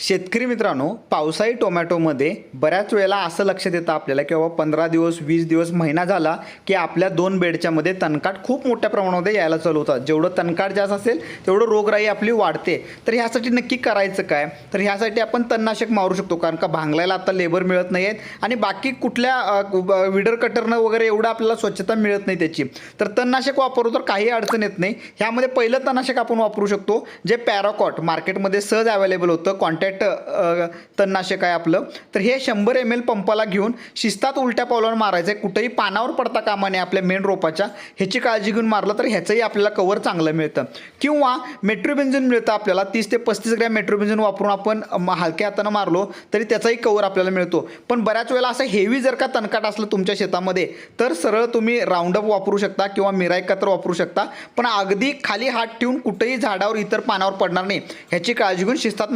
शेतकरी मित्रांनो पावसाळी टोमॅटोमध्ये बऱ्याच वेळेला असं लक्षात येतं आपल्याला की बाबा पंधरा दिवस वीस दिवस महिना झाला की आपल्या दोन बेडच्यामध्ये तणकाट खूप मोठ्या प्रमाणामध्ये यायला चालू होतात जेवढं तणकाट जास्त असेल तेवढं रोगराई आपली वाढते. तर ह्यासाठी नक्की करायचं काय? तर ह्यासाठी आपण तणनाशक मारू शकतो कारण का भांगलायला आता लेबर मिळत नाही आहेत आणि बाकी कुठल्या विडर कटरनं वगैरे एवढं आपल्याला स्वच्छता मिळत नाही त्याची. तर तणनाशक वापरू तर काही अडचण येत नाही. ह्यामध्ये पहिलं तणनाशक आपण वापरू शकतो जे पॅराकॉट. मार्केटमध्ये सहज अवेलेबल होतं कॉन्टॅक्ट तणनाशक आहे आपलं. तर हे शंभर एम एल पंपाला घेऊन शिस्तात उलट्या पावलावर मारायचं आहे. कुठेही पानावर पडता कामा नये आपल्या मेन रोपाच्या. ह्याची काळजी घेऊन मारलं तर ह्याचंही आपल्याला कवर चांगलं मिळतं. किंवा मेट्रोबेन्झिन मिळतं आपल्याला. तीस ते पस्तीस ग्रॅम मेट्रोबेन्झिन वापरून आपण हलक्या हातानं मारलो तरी त्याचाही कवर आपल्याला मिळतो. पण बऱ्याच वेळेला असं हेवी जर का तणकाट असलं तुमच्या शेतामध्ये तर सरळ तुम्ही राऊंडअप वापरू शकता किंवा मिराय कत्र वापरू शकता. पण अगदी खाली हात ठेवून कुठेही झाडावर इतर पानावर पडणार नाही. ह्याची काळजी घेऊन शिस्तात